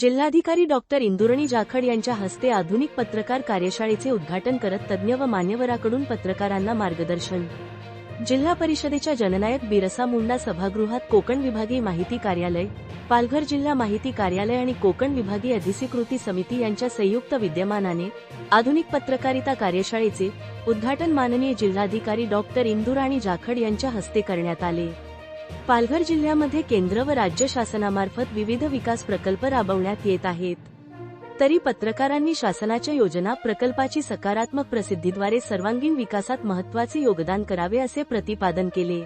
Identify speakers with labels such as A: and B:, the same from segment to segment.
A: जिल्हाधिकारी डॉक्टर इंदुरणी जाखड यांच्या हस्ते आधुनिक पत्रकार कार्यशाळेचे उद्घाटन करत तज्ज्ञ व मान्यवराकडून पत्रकारांना मार्गदर्शन. जिल्हा परिषदेच्या जननायक बिरसा मुंडा सभागृहात कोकण विभागीय माहिती कार्यालय पालघर जिल्हा माहिती कार्यालय आणि कोकण विभागीय अधिसीकृती समिती यांच्या संयुक्त विद्यमानाने आधुनिक पत्रकारिता कार्यशाळेचे उद्घाटन माननीय जिल्हाधिकारी डॉक्टर इंदुराणी जाखड यांच्या हस्ते करण्यात आले. पालघर जिल्ह्यामध्ये केंद्र व राज्य शासनामार्फत विविध विकास प्रकल्प राबवण्यात येत आहेत. तरी पत्रकारांनी शासनाच्या योजना प्रकल्पाची सकारात्मक प्रसिद्धीद्वारे सर्वांगीण विकासात महत्त्वाचे योगदान करावे असे प्रतिपादन केले.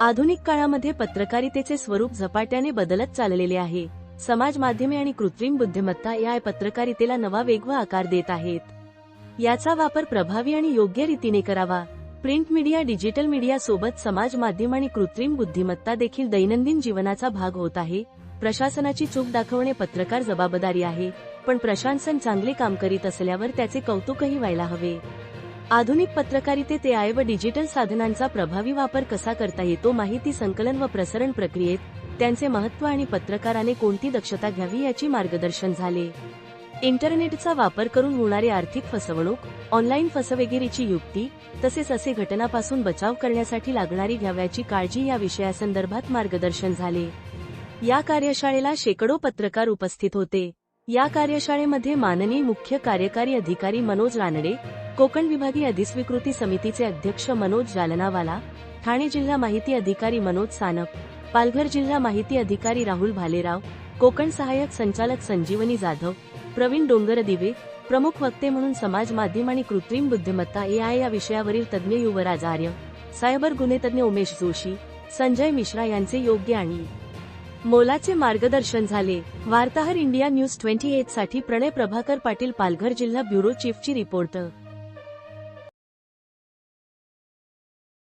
A: आधुनिक काळामध्ये पत्रकारितेचे स्वरूप झपाट्याने बदलत चाललेले आहे. समाज माध्यमे आणि कृत्रिम बुद्धिमत्ता या पत्रकारितेला नवा वेग व आकार देत आहेत. याचा वापर प्रभावी आणि योग्य रीतीने करावा. प्रिंट मीडिया डिजिटल मीडिया सोबत समाज माध्यम आणि कृत्रिम बुद्धिमत्ता देखील दैनंदिन जीवनाचा भाग होत आहे. प्रशासनाची चूक दाखवणे पत्रकार जबाबदारी आहे पण प्रशासन चांगले काम करीत असल्यावर त्याचे कौतुकही व्हायला हवे. आधुनिक पत्रकारितेत आय व डिजिटल साधनांचा प्रभावी वापर कसा करता येतो माहिती संकलन व प्रसरण प्रक्रियेत त्यांचे महत्त्व आणि पत्रकाराने कोणती दक्षता घ्यावी याची मार्गदर्शन झाले. इंटरनेटचा वापर करून होणारी आर्थिक फसवणूक ऑनलाईन फसवेगिरीची युक्ती तसेच असे घटनापासून बचाव करण्यासाठी लागणारी घ्याव्याची काळजी या विषयासंदर्भात मार्गदर्शन झाले. या कार्यशाळेला शेकडो पत्रकार उपस्थित होते. या कार्यशाळेमध्ये माननीय मुख्य कार्यकारी अधिकारी मनोज रानडे कोकण विभागीय अधिस्वीकृती समितीचे अध्यक्ष मनोज जालनावाला ठाणे जिल्हा माहिती अधिकारी मनोज सानप पालघर जिल्हा माहिती अधिकारी राहुल भालेराव कोकण सहाय्यक संचालक संजीवनी जाधव प्रवीण डोंगरदिवे प्रमुख वक्ते म्हणून समाज माध्यम आणि कृत्रिम बुद्धिमत्ता ए आय या विषयावरील तज्ज्ञ युवराज आर्य सायबर गुन्हेतज्ञ उमेश जोशी संजय मिश्रा यांचे योग्य आणि मोलाचे मार्गदर्शन झाले. वार्ताहर इंडिया न्यूज ट्वेंटी एटसाठी प्रणय प्रभाकर पाटील पालघर जिल्हा ब्युरो चीफची रिपोर्ट.